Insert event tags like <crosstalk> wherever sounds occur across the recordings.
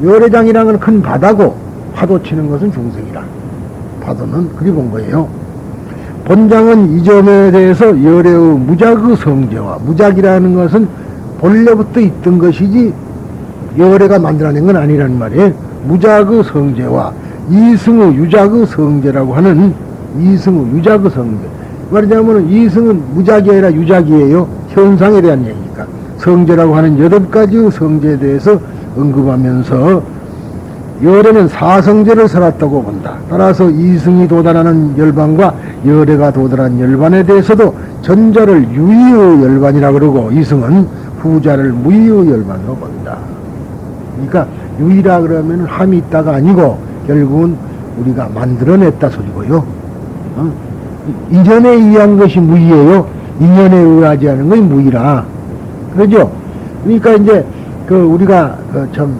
건큰 바다고 파도 치는 것은 중생이라. 파도는 그리 본 거예요. 본장은 이 점에 대해서 열애의 무작의 성제와 무작이라는 것은 본래부터 있던 것이지 열애가 만들어낸 건 아니란 말이에요. 무작의 성제와 이승의 유작의 성제라고 하는 이승의 유작의 성제. 말하자면 이승은 무작이 아니라 유작이에요. 현상에 대한 얘기니까. 성제라고 하는 여덟 가지의 성제에 대해서 언급하면서 열애는 사성제를 살았다고 본다. 따라서 이승이 도달하는 열반과 열애가 도달한 열반에 대해서도 전자를 유의의 열반이라 그러고 이승은 후자를 무의의 열반으로 본다. 그러니까 유의라 그러면 함이 있다가 아니고 결국은 우리가 만들어냈다 소리고요. 어? 인연에 의한 것이 무의예요. 인연에 의하지 않은 것이 무의라. 그러죠? 그러니까 이제 그 우리가 그참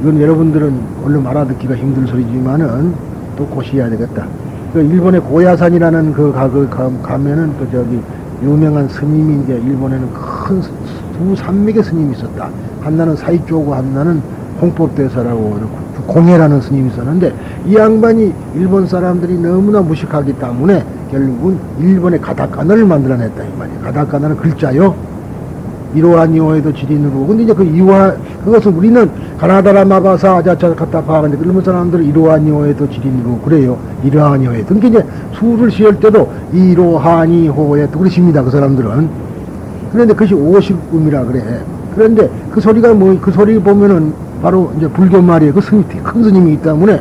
이건 여러분들은 얼른 알아듣기가 힘든 소리지만은 또 고시해야 되겠다. 그 일본의 고야산이라는 그 가그 가면은 그 저기 유명한 스님이 이제 일본에는 큰 두 산맥의 스님이 있었다. 한나는 사이쪽고 한나는 홍법대사라고 공예라는 스님이 있었는데 이 양반이 일본 사람들이 너무나 무식하기 때문에 결국은 일본의 가다카나를 만들어냈다 이 말이에요. 가다카나는 글자요. 이로한 이호에도 지린으로. 근데 이제 그 이화, 그것은 우리는 가나다라 마바사 아자차 갖다 파는데 일본 사람들은 이로한 이호에도 지린으로 그래요. 이러한 이호에도. 그러니까 이제 수를 시을 때도 이로한 이호에도 그러십니다. 그 사람들은. 그런데 그것이 오십음이라 그래. 그런데 그 소리가 뭐, 그 소리 보면은 바로 이제 불교 말이에요. 그 스님, 큰 스님이 있기 때문에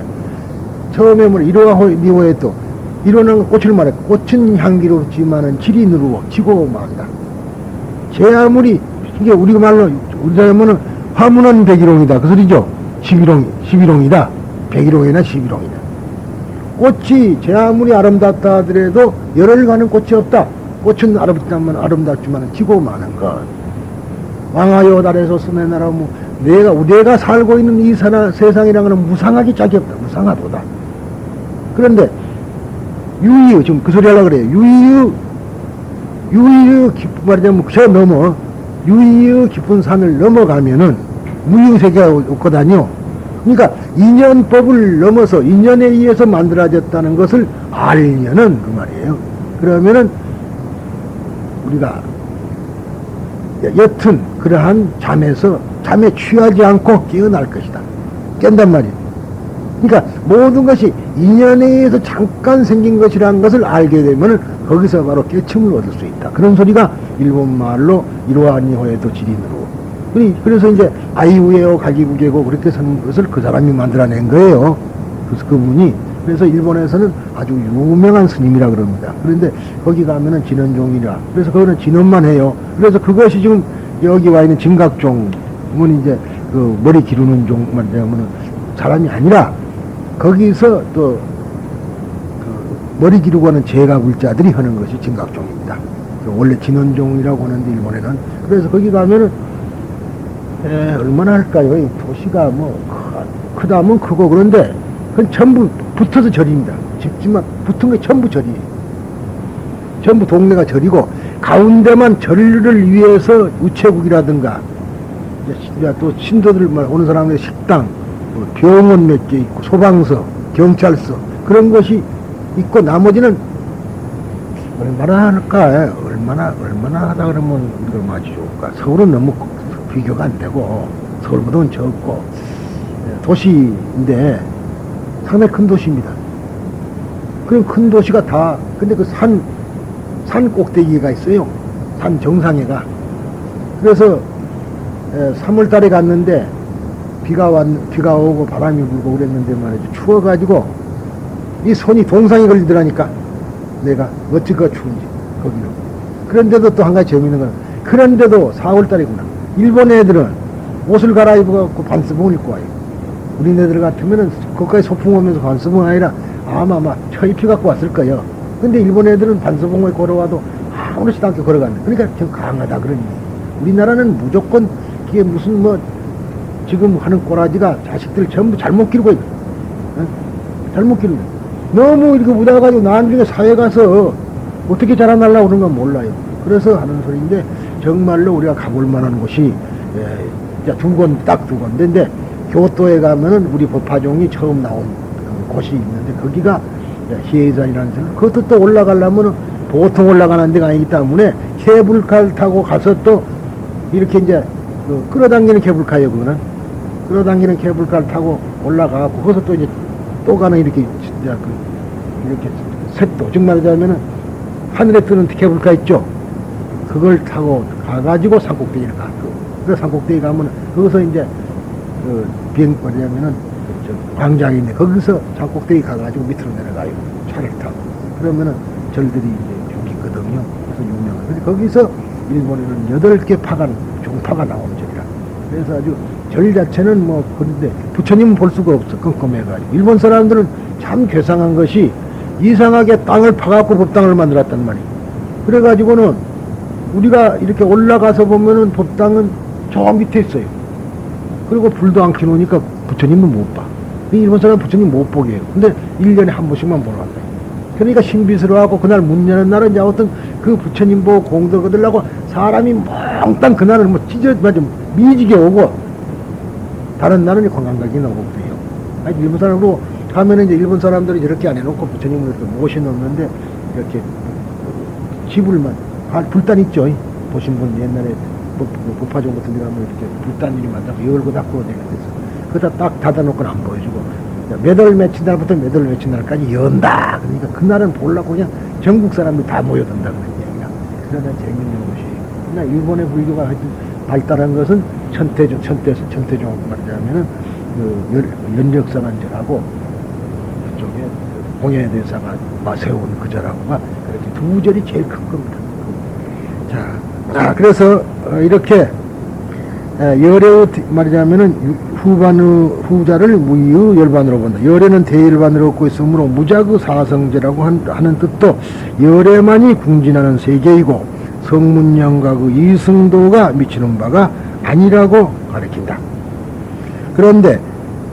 처음에 뭐 이로한 이호에도 이로는 꽃을 말해. 꽃은 향기롭지만은 지린으로 지고 말이다. 제 아무리 이게 우리 말로 우리 사람은 화문은 백일홍이다 그 소리죠. 십일홍 십일홍이다. 백일홍이나 십일홍이다. 꽃이 제 아무리 아름답다 하더라도 열을 가는 꽃이 없다. 꽃은 아름답지만 아름답지만 지고 마는 것. 왕하여 달에서 쓰내 나라 뭐 내가 내가 살고 있는 이 사나, 세상이라는 것은 무상하기 짝이 없다. 무상하도다. 그런데 유유 지금 그 소리 하려고 그래요. 유유 유의의 깊은 말하자면 저 넘어 유의의 깊은 산을 넘어가면은 무유세계가 없거든요. 그러니까 인연법을 넘어서 인연에 의해서 만들어졌다는 것을 알면은 그 말이에요. 그러면은 우리가 여튼 그러한 잠에서 잠에 취하지 않고 깨어날 것이다. 깬단 말이에요. 그러니까 모든 것이 인연에 의해서 잠깐 생긴 것이라는 것을 알게 되면은 거기서 바로 깨침을 얻을 수 있다. 그런 소리가 일본 말로 이로하니호에도 지린으로. 그래서 이제 아이우에오 가기구개고 그렇게 선 것을 그 사람이 만들어낸 거예요. 그래서 그분이 그래서 일본에서는 아주 유명한 스님이라 그럽니다. 그런데 거기 가면은 진원종이라. 그래서 그거는 진원만 해요. 그래서 그것이 지금 여기 와 있는 진각종은 이제 그 머리 기르는 종만 되면은 사람이 아니라 거기서 또 머리 기르고 하는 제가 불자들이 하는 것이 진각종입니다. 원래 진원종이라고 하는데 일본에는 그래서 거기 가면은 에, 얼마나 할까요? 이 도시가 뭐 크, 다면 크고 그런데 전부 붙어서 절입니다. 집지만 붙은 게 전부 절이에요. 전부 동네가 절이고 가운데만 절을 위해서 우체국이라든가 또 신도들 오는 사람의 식당, 뭐 병원 몇 개 있고 소방서, 경찰서 그런 것이 있고 나머지는 얼마나 할까? 얼마나 얼마나 하다 그러면 맞이 좋을까? 서울은 너무 비교가 안 되고 서울보다는 적고 도시인데 상당히 큰 도시입니다. 그럼 큰 도시가 다 근데 그 산 산 꼭대기가 있어요. 산 정상에가 그래서 3월 달에 갔는데 비가 왔 비가 오고 바람이 불고 그랬는데 말이죠. 추워가지고 이 손이 동상에 걸리더라니까. 내가 어찌가 추운지, 거기는. 그런데도 또 한 가지 재미있는 건, 그런데도 4월달이구나. 일본 애들은 옷을 갈아입어갖고 반스봉을 입고 와요. 우리네들 같으면은 거기까지 소풍 오면서 반스봉 아니라 아마 막 철입히 갖고 왔을 거예요. 근데 일본 애들은 반스봉을 걸어와도 아무렇지도 않게 걸어가는. 그러니까 좀 강하다 그러니. 우리나라는 무조건 그게 무슨 뭐 지금 하는 꼬라지가 자식들 전부 잘못 기르고 있어. 어? 잘못 기르고. 너무 이렇게 묻어가지고 나중에 사회 가서 어떻게 자라날라 그런 건 몰라요. 그래서 하는 소리인데 정말로 우리가 가볼 만한 곳이 예, 두 건, 딱 두 건데, 근데 교토에 가면은 우리 법화종이 처음 나온 그 곳이 있는데, 거기가 희해산이라는 데, 그것도 또 올라가려면은 보통 올라가는 데가 아니기 때문에 케이블카를 타고 가서 또 이렇게 이제 그 끌어당기는 케이블카예요, 그거는. 끌어당기는 케이블카를 타고 올라가고, 거기서 또 이제 또 가는 이렇게, 진짜 그, 이렇게 셋도, 즉 말하자면은 하늘에 뜨는 케이블카 있죠? 그걸 타고 가가지고 산꼭대기를 가. 그 산꼭대기 가면 거기서 이제 그 비행 뭐냐면은 저 광장이 있네. 거기서 산꼭대기 가가지고 밑으로 내려가요. 차를 타고. 그러면은 절들이 이제 여기 있거든요. 그래서 유명한. 거기서 일본에는 여덟 개 파가 종파가 나오는 절이라. 그래서 아주 절 자체는 뭐 그런데 부처님은 볼 수가 없어. 껌껌해가지고. 일본 사람들은 참 괴상한 것이 이상하게 땅을 파갖고 법당을 만들었단 말이에요. 그래가지고는 우리가 이렇게 올라가서 보면은 법당은 저 밑에 있어요. 그리고 불도 안 켜놓으니까 부처님은 못 봐. 이 일본 사람 부처님 못 보게 해요. 근데 1년에 한 번씩만 보러 간다. 그러니까 신비스러워하고 그날 문 여는 날은 이제 어떤 그 부처님 보고 공덕 얻으려고 사람이 몽땅 그날은 뭐 찢어, 맞아, 미지게 오고 다른 날은 관광객이 나오고 그래요. 아니, 일본 사람으로 가면은 이제 일본 사람들이 이렇게 안 해놓고 부처님을 이렇게 모셔놓는데 이렇게 지불만 아, 불단 있죠. 보신 분 옛날에 법- 그 법화종 같은 데 가면 이렇게 불단이 만나고 열고 닫고 되는 데서 그다 딱 닫아놓고는 안 보여주고 몇월 며칠 날부터 몇월 며칠 날까지 연다. 그러니까 그날은 보려고 그냥 전국 사람들이 다 모여든다 그런 얘기야. 그러나 재밌는 것이 그러나 일본의 불교가 발달한 것은 천태종, 천태에서 천태종 말하자면은 그 연- 연력사관절하고 그쪽에 그 공예대사가 마세운 그 절하고가 그렇게 두 절이 제일 큰 겁니다. 자, 아, 그래서 어, 이렇게 에, 열의 말하자면은 유- 후반의 후자를 무의 열반으로 본다. 열애는 대일반으로 얻고 있으므로 무자그 사성제라고 한- 하는 뜻도 열애만이 궁진하는 세계이고 성문양과 그 이승도가 미치는 바가 아니라고 가리킨다. 그런데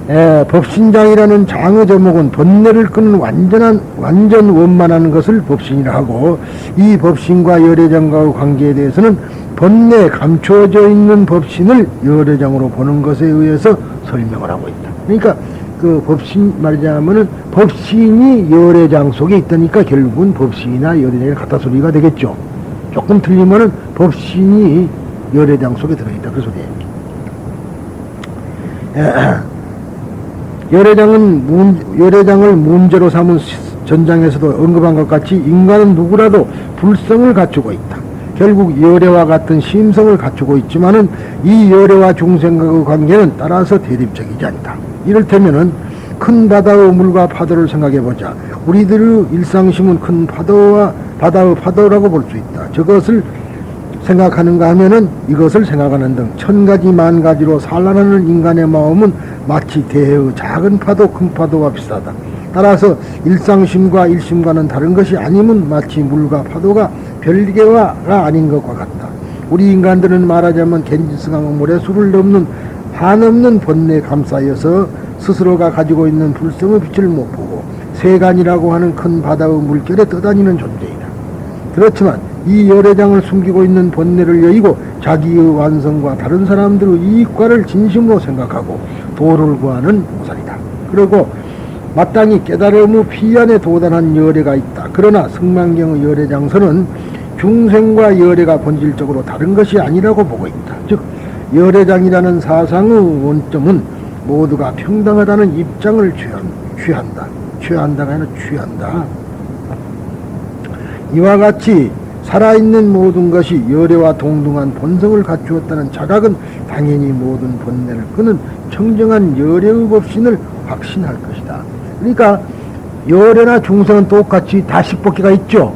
에, 법신장이라는 장의 제목은 번뇌를 끄는 완전한 완전 원만한 것을 법신이라 하고 이 법신과 열애장과의 관계에 대해서는 번뇌에 감춰져 있는 법신을 열애장으로 보는 것에 의해서 설명을 하고 있다. 그러니까 그 법신 말하자면은 법신이 열애장 속에 있다니까 결국은 법신이나 열애장이 같다 소리가 되겠죠. 조금 틀리면은 법신이 열애장 속에 들어있다 그 소리예요. <clears throat> 열애장은 문, 열애장을 문제로 삼은 시- 전장에서도 언급한 것 같이 인간은 누구라도 불성을 갖추고 있다. 결국 열애와 같은 심성을 갖추고 있지만은 이 열애와 중생과의 관계는 따라서 대립적이지 않다. 이를테면은 큰 바다의 물과 파도를 생각해 보자. 우리들의 일상심은 큰 파도와 바다의 파도라고 볼 수 있다. 저것을 생각하는가 하면은 이것을 생각하는 등 천 가지 만 가지로 산란하는 인간의 마음은 마치 대해의 작은 파도 큰 파도와 비슷하다. 따라서 일상심과 일심과는 다른 것이 아니면 마치 물과 파도가 별개가 아닌 것과 같다. 우리 인간들은 말하자면 겐지스강 물에 술을 넘는 한없는 번뇌에 감싸여서 스스로가 가지고 있는 불성의 빛을 못 보고 세간이라고 하는 큰 바다의 물결에 떠다니는 존재이다. 그렇지만 이 열애장을 숨기고 있는 번뇌를 여의고 자기의 완성과 다른 사람들의 이익과를 진심으로 생각하고 도를 구하는 모살이다. 그리고 마땅히 깨달음의 피안에 도달한 열애가 있다. 그러나 승만경의 열애장서는 중생과 열애가 본질적으로 다른 것이 아니라고 보고 있다. 즉 열애장이라는 사상의 원점은 모두가 평등하다는 입장을 취한, 취한다. 취한다가 아니라 취한다. 이와 같이 살아있는 모든 것이 열애와 동등한 본성을 갖추었다는 자각은 당연히 모든 번뇌를 끄는 청정한 열애의 법신을 확신할 것이다. 그러니까 열애나 중생은 똑같이 다 식복기가 있죠.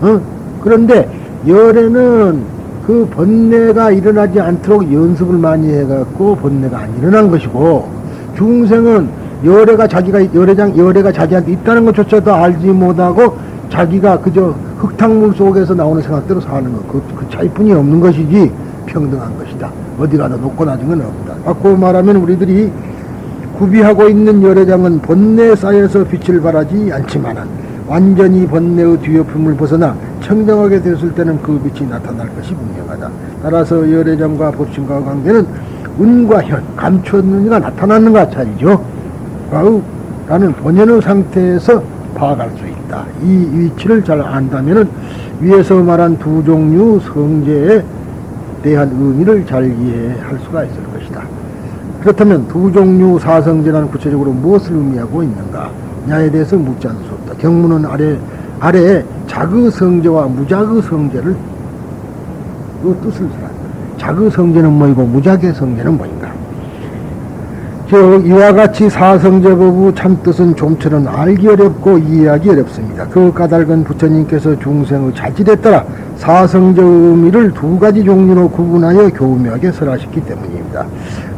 어? 그런데 열애는 그 번뇌가 일어나지 않도록 연습을 많이 해갖고 번뇌가 안 일어난 것이고 중생은 열애가 자기가 열애장 열애가 자기한테 있다는 것조차도 알지 못하고 자기가 그저 흙탕물 속에서 나오는 생각대로 사는 것, 그, 그 차이뿐이 없는 것이지 평등한 것이다. 어디 가도 높고 낮은 건 없다. 바꾸고 말하면 우리들이 구비하고 있는 열애장은 번뇌 쌓여서 빛을 발하지 않지만은 완전히 번뇌의 뒤엎음을 벗어나 청정하게 됐을 때는 그 빛이 나타날 것이 분명하다. 따라서 열애장과 법신과의 관계는 은과 현, 감추었는 이가 나타났는가 차이죠. 라는 본연의 상태에서 파악할 수 있다. 이 위치를 잘 안다면은 위에서 말한 두 종류 성제에 대한 의미를 잘 이해할 수가 있을 것이다. 그렇다면 두 종류 사성제는 구체적으로 무엇을 의미하고 있는가? 냐에 대해서 묻지 않을 수 없다. 경문은 아래, 아래에 자그 성제와 무자그 성제를 그 뜻을 설한다. 자그 성제는 뭐이고 무자의 성제는 뭐인가? 즉 이와 같이 사성제법의 참뜻은 좀처럼 알기 어렵고 이해하기 어렵습니다. 그 까닭은 부처님께서 중생의 자질에 따라 사성제의 의미를 두 가지 종류로 구분하여 교묘하게 설하셨기 때문입니다.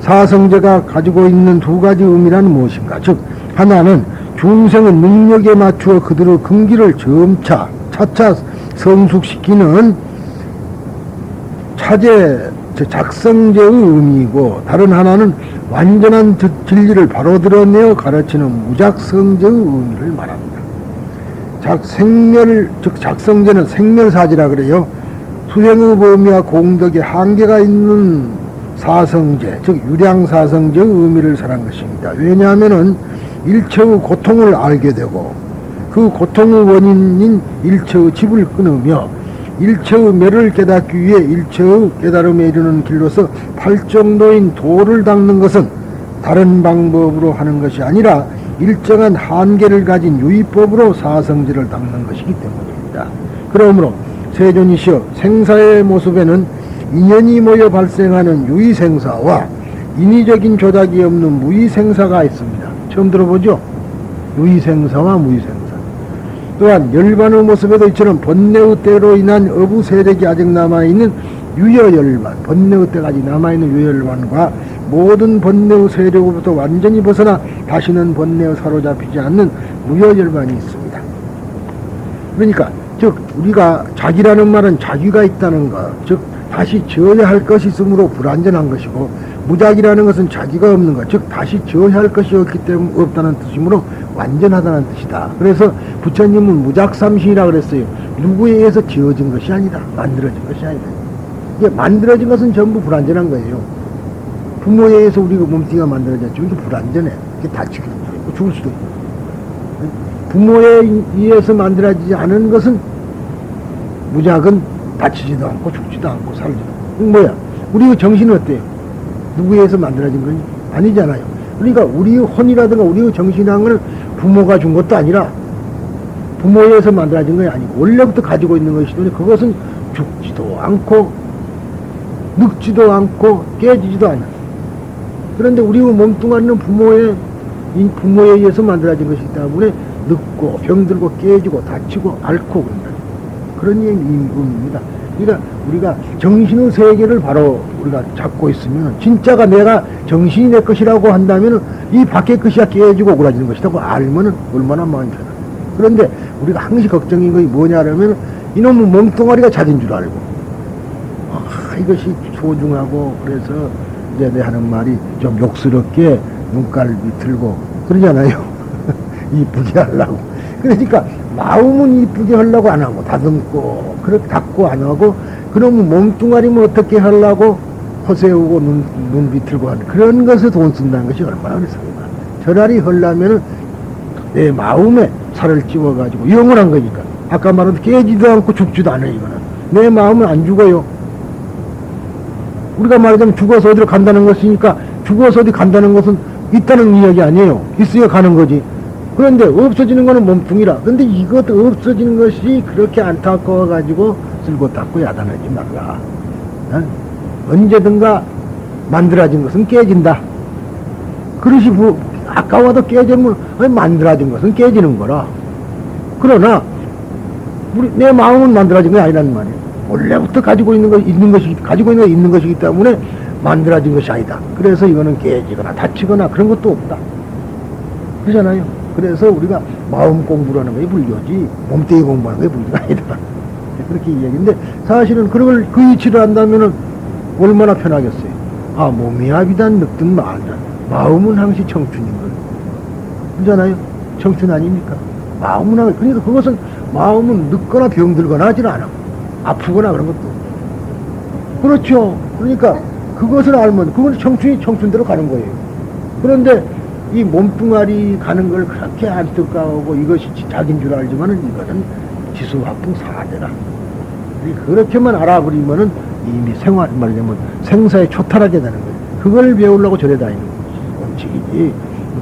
사성제가 가지고 있는 두 가지 의미란 무엇인가? 즉 하나는 중생의 능력에 맞추어 그들의 근기를 점차 차차 성숙시키는 차제 즉 작성제의 의미이고 다른 하나는 완전한 즉 진리를 바로 드러내어 가르치는 무작성제의 의미를 말합니다. 작 생멸 즉 작성제는 생멸사지라 그래요. 수행의 범위와 공덕에 한계가 있는 사성제 즉 유량사성제의 의미를 설한 것입니다. 왜냐하면은 일체의 고통을 알게 되고 그 고통의 원인인 일체의 집을 끊으며 일체의 매를 깨닫기 위해 일체의 깨달음에 이르는 길로서 팔정도인 도를 닦는 것은 다른 방법으로 하는 것이 아니라 일정한 한계를 가진 유의법으로 사성제를 닦는 것이기 때문입니다. 그러므로 세존이시여 생사의 모습에는 인연이 모여 발생하는 유의생사와 인위적인 조작이 없는 무의생사가 있습니다. 처음 들어보죠? 유의생사와 무의생사. 또한 열반의 모습에도 이처럼 번뇌의 때로 인한 어부 세력이 아직 남아있는 유여열반, 번뇌의 때까지 남아있는 유여열반과 모든 번뇌의 세력으로부터 완전히 벗어나 다시는 번뇌에 사로잡히지 않는 무여열반이 있습니다. 그러니까 즉 우리가 자기라는 말은 자기가 있다는 것, 즉 다시 지어야 할 것이 있으므로 불완전한 것이고 무작이라는 것은 자기가 없는 것, 즉 다시 지어야 할 것이 없기 때문에 없다는 뜻이므로 완전하다는 뜻이다. 그래서 부처님은 무작삼신이라 그랬어요. 누구에 의해서 지어진 것이 아니다. 만들어진 것이 아니다. 이게 만들어진 것은 전부 불완전한 거예요. 부모에 의해서 우리가 몸뚱이가 만들어졌죠. 이게 불완전해. 이게 다치기도 있고 죽을 수도 있고. 부모에 의해서 만들어지지 않은 것은 무작은 다치지도 않고 죽지도 않고 살지도 않고. 뭐야? 우리의 정신은 어때요? 누구에 의해서 만들어진 거니? 아니잖아요. 그러니까 우리의 혼이라든가 우리의 정신이라는 것은 부모가 준 것도 아니라 부모에 의해서 만들어진 것이 아니고 원래부터 가지고 있는 것이니 그것은 죽지도 않고 늙지도 않고 깨지지도 않아. 그런데 우리의 몸뚱아리는 부모의 이 부모에 의해서 만들어진 것이기 때문에 늙고 병들고 깨지고 다치고 앓고 그런다. 그런 의미입니다. 그러니까 우리가 정신의 세계를 바로 우리가 잡고 있으면 진짜가 내가 정신이 내 것이라고 한다면 이 밖의 것이야 깨지고 오그라지는 것이라고 알면은 얼마나 마음이 편하. 그런데 우리가 항시 걱정인 것이 뭐냐면 이놈의 몸뚱아리가 자진 줄 알고 아, 이것이 소중하고 그래서 이제 내 하는 말이 좀 욕스럽게 눈깔 비틀고 그러잖아요. <laughs> 이쁘게 하려고. 그러니까 마음은 이쁘게 하려고 안 하고 다듬고 그렇게 닫고 안 하고 그러면 몸뚱아리면 어떻게 하려고 허세우고 눈, 눈 비틀고 하는 그런 것에 돈 쓴다는 것이 얼마나 그랬습니까? 차라리 하려면은 내 마음에 살을 찌워가지고 영원한 거니까. 아까 말한 깨지도 않고 죽지도 않아요 이거는. 내 마음은 안 죽어요. 우리가 말하자면 죽어서 어디로 간다는 것이니까 죽어서 어디 간다는 것은 있다는 이야기 아니에요. 있어야 가는 거지. 그런데 없어지는 거는 몸뚱이라. 근데 이것 없어지는 것이 그렇게 안타까워 가지고 쓸고 닦고 야단하지 말라. 어? 언제든가 만들어진 것은 깨진다. 부, 아까워도 깨지면 아니, 만들어진 것은 깨지는 거라. 그러나 우리 내 마음은 만들어진 게 아니란 말이에요. 원래부터 가지고 있는 것 있는 것이 가지고 있는 거 있는 것이기 때문에 만들어진 것이 아니다. 그래서 이거는 깨지거나 다치거나 그런 것도 없다. 그러잖아요. 그래서 우리가 마음 공부라는 게 불교지 몸뚱이 공부하는 게 불교가 아니다. 그렇게 이야기인데 사실은 그런 걸그 이치를 한다면은 얼마나 편하겠어요. 아 몸이 아비단 늙든 말든 마음은 항시 청춘인 걸 그러잖아요 청춘 아닙니까 마음은 항 그러니까 그것은 마음은 늙거나 병들거나 하지는 않아 아프거나 그런 것도 그렇죠 그러니까 그것을 알면 그건 청춘이 청춘대로 가는 거예요. 그런데 이 몸뚱아리 가는 걸 그렇게 안타까워하고 이것이 자기인 줄 알지만은 이거는 지수화풍 사대다. 그렇게만 알아버리면은 이미 생활 말하자면 생사에 초탈하게 되는 거예요. 그걸 배우려고 절에 다니는 거지. 원칙이지.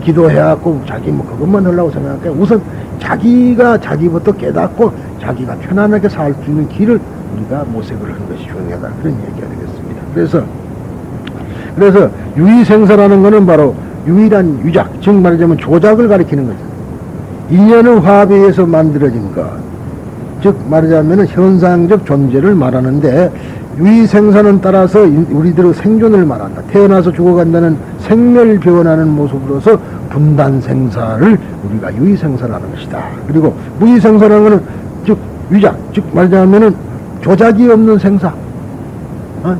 기도해갖고 자기 뭐 그것만 하려고 생각해. 우선 자기가 자기부터 깨닫고 자기가 편안하게 살 수 있는 길을 우리가 모색을 하는 것이 중요하다. 그런 얘기가 되겠습니다. 그래서 그래서 유의생사라는 것은 바로 유일한 유작, 즉 말하자면 조작을 가리키는 거죠. 인연의 화합에 의해서 만들어진 것. 즉 말하자면 현상적 존재를 말하는데 유의생사는 따라서 인- 우리들의 생존을 말한다. 태어나서 죽어간다는 생멸 변하는 모습으로서 분단생사를 우리가 유의생사라는 것이다. 그리고 무의생사라는 것은 즉 유작, 즉 말하자면은 조작이 없는 생사. 어?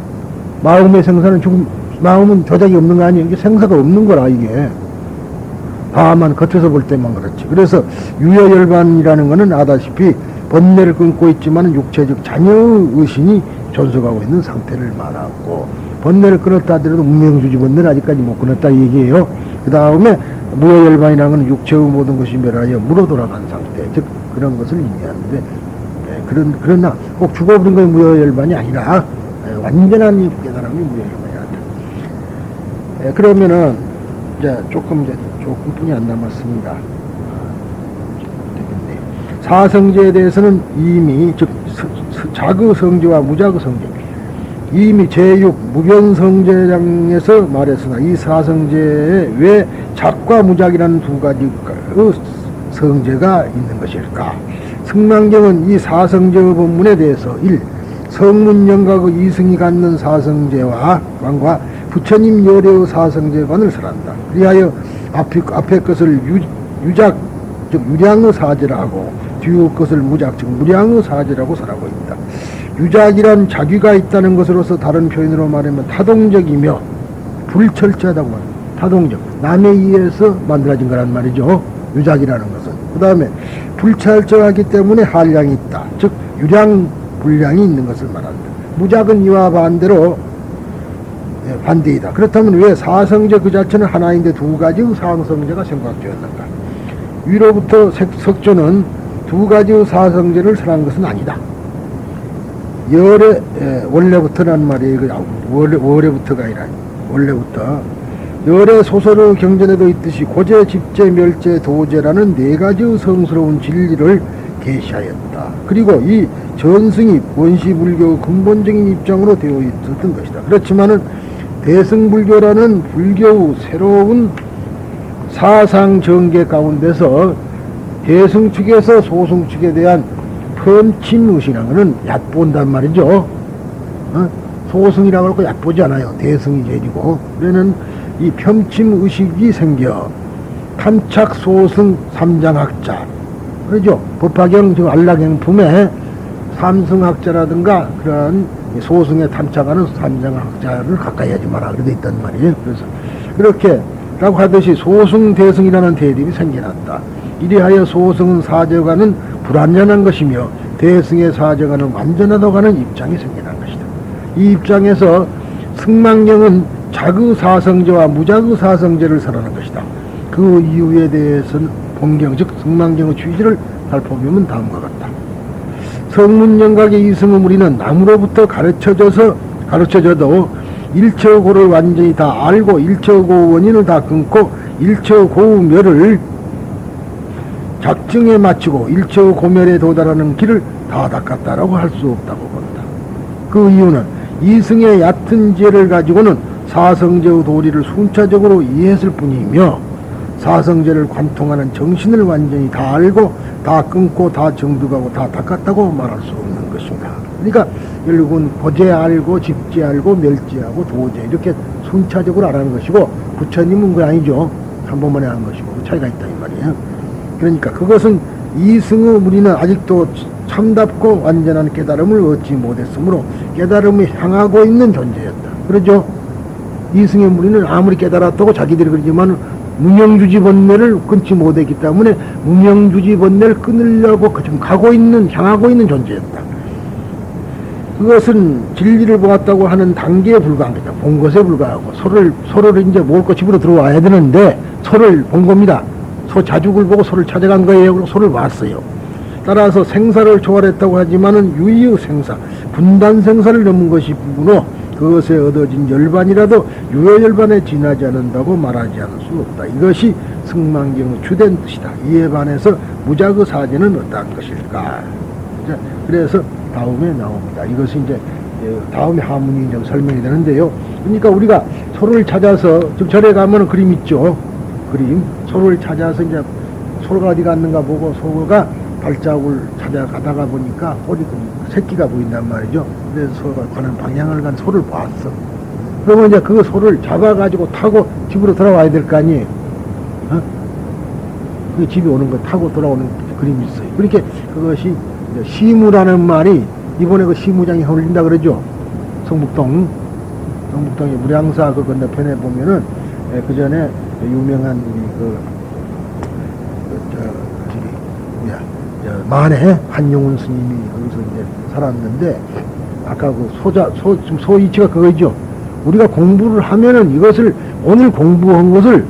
마음의 생사는 죽음, 마음은 조작이 없는 거 아니에요. 이게 생사가 없는 거라, 이게. 다만 겉에서 볼 때만 그렇지. 그래서 유여열반이라는 것은 아다시피 번뇌를 끊고 있지만 육체적 자녀의 의신이 존속하고 있는 상태를 말하고 번뇌를 끊었다 하더라도 무명주지 번뇌는 아직까지 못 끊었다 이 얘기예요. 그 다음에 무여열반이라는 것은 육체의 모든 것이 멸하여 물어 돌아간 상태, 즉 그런 것을 의미하는데 예, 그런 그러나 꼭 죽어버린 것이 무여열반이 아니라 예, 완전한 이 깨달음이 무여열반이다. 예, 그러면은 이제 조금 이제 조금뿐이 안 남았습니다. 아. 사성제에 대해서는 이미 즉 자그 성제와 무자그 성제 이미 제6 무변성제장에서 말했으나 이 사성제에 왜 작과 무작이라는 두 가지의 성제가 있는 것일까? 승만경은 이 사성제의 본문에 대해서 1. 성문영각의 이승이 갖는 사성제와 관과 부처님 요래의 사성제관을 설한다. 그리하여 앞에, 앞에 것을 유, 유작, 즉 유량의 사제라 하고 뒤의 것을 무작, 즉 무량의 사제라고 설하고 있다. 유작이란 자기가 있다는 것으로서 다른 표현으로 말하면 타동적이며 불철저하다고 합니다. 타동적. 남에 의해서 만들어진 거란 말이죠. 유작이라는 것은. 그 다음에 불철저하기 때문에 한량이 있다. 즉 유량, 불량이 있는 것을 말한다. 무작은 이와 반대로 예, 반대이다. 그렇다면 왜 사성제 그 자체는 하나인데 두 가지의 상성제가 생각되었는가? 위로부터 색, 석조는 두 가지의 사성제를 설한 것은 아니다. 에, 원래부터란 말이에요. 그, 아, 원래, 원래부터가 아니라 원래부터 열의 소설의 경전에도 있듯이 고제, 집제, 멸제, 도제라는 네 가지의 성스러운 진리를 계시하였다. 그리고 이 전승이 원시불교의 근본적인 입장으로 되어 있었던 것이다. 그렇지만은 대승불교라는 불교의 새로운 사상 전개 가운데서 대승 측에서 소승 측에 대한 펀침의식이라는 것은 얕본단 말이죠. 어? 소승이라고 하고 얕보지 않아요. 대승이 제리고. 그러는 이 편침의식이 생겨 탐착 소승 삼장학자 그러죠. 법화경 저 안락행품에 삼승학자라든가 그런 소승에 탐착하는 삼장학자를 가까이 하지 마라. 그래 돼 있단 말이에요. 그래서 그렇게 라고 하듯이 소승 대승이라는 대립이 생겨났다. 이리하여 소승은 사제가는 불완전한 것이며 대승의 사제가는 완전하다고 하는 입장이 생겨난 것이다. 이 입장에서 승망경은 자그 사성제와 무자그 사성제를 설하는 것이다. 그 이유에 대해서는 본경 즉 승망경의 취지를 살펴보면 다음과 같다. 성문영각의 이승의 무리는 남으로부터 가르쳐져서 가르쳐져도 일처고를 완전히 다 알고 일처고 원인을 다 끊고 일처고멸을 작정에 마치고 일처고멸에 도달하는 길을 다 닦았다라고 할 수 없다고 본다. 그 이유는 이승의 얕은 지혜를 가지고는 사성제의 도리를 순차적으로 이해했을 뿐이며 사성제를 관통하는 정신을 완전히 다 알고 다 끊고 다 정득하고 다 닦았다고 말할 수 없는 것입니다. 그러니까 결국은 고제 알고 집제 알고 멸제하고 도제 이렇게 순차적으로 알아는 것이고 부처님은 그게 아니죠. 한 번만에 하는 것이고 그 차이가 있다 이 말이에요. 그러니까 그것은 이승의 무리는 아직도 참답고 완전한 깨달음을 얻지 못했으므로 깨달음을 향하고 있는 존재였다. 그러죠? 이승의 무리는 아무리 깨달았다고 자기들이 그러지만 무명주지 번뇌를 끊지 못했기 때문에 무명주지 번뇌를 끊으려고 지금 가고 있는 향하고 있는 존재였다. 그것은 진리를 보았다고 하는 단계에 불과합니다. 본 것에 불과하고 소를 소를 이제 먹을 거 집으로 들어와야 되는데 소를 본 겁니다. 소 자죽을 보고 소를 찾아간 거예요. 소를 봤어요. 따라서 생사를 초월했다고 하지만은 유의의 생사, 분단 생사를 넘은 것이 부구노 그것에 얻어진 열반이라도 유효열반에 지나지 않는다고 말하지 않을 수 없다. 이것이 승만경의 주된 뜻이다. 이에 반해서 무작의 사제는 어떠한 것일까? 자, 그래서 다음에 나옵니다. 이것이 이제 예, 다음에 하문이 이제 설명이 되는데요. 그러니까 우리가 소를 찾아서 지금 절에 가면은 그림 있죠. 그림 소를 찾아서 이제 소가 어디 갔는가 보고 소가 발자국을 찾아가다가 보니까 꼬리 그 새끼가 보인단 말이죠. 그래서 소가 가는 방향을 간 소를 봤어. 그러면 이제 그 소를 잡아가지고 타고 집으로 돌아와야 될 거 아니에요. 어? 그 집에 오는 거 타고 돌아오는 그림이 있어요. 그렇게 그것이 이제 시무라는 말이 이번에 그 시무장이 흘린다 그러죠. 성북동, 성북동의 무량사 그 건너편에 보면은 그 전에 유명한 그, 그, 저, 저, 만해 한용운 스님이 거기서 이제 살았는데 아까 그 소자, 소, 지금 소 이치가 그거죠. 우리가 공부를 하면은 이것을 오늘 공부한 것을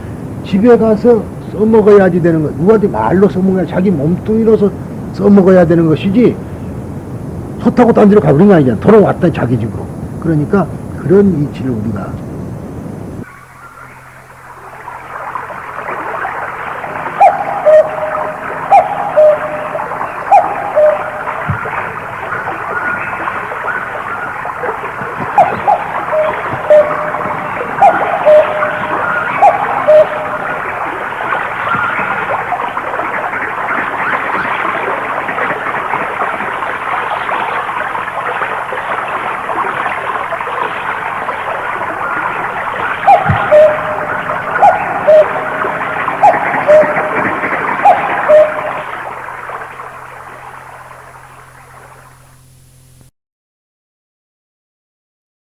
집에 가서 써먹어야지 되는 거. 누구한테 말로 써먹어야 자기 몸뚱이로서 써먹어야 되는 것이지 소 타고 딴 데로 가버린 거 아니잖아. 돌아왔다 자기 집으로. 그러니까 그런 이치를 우리가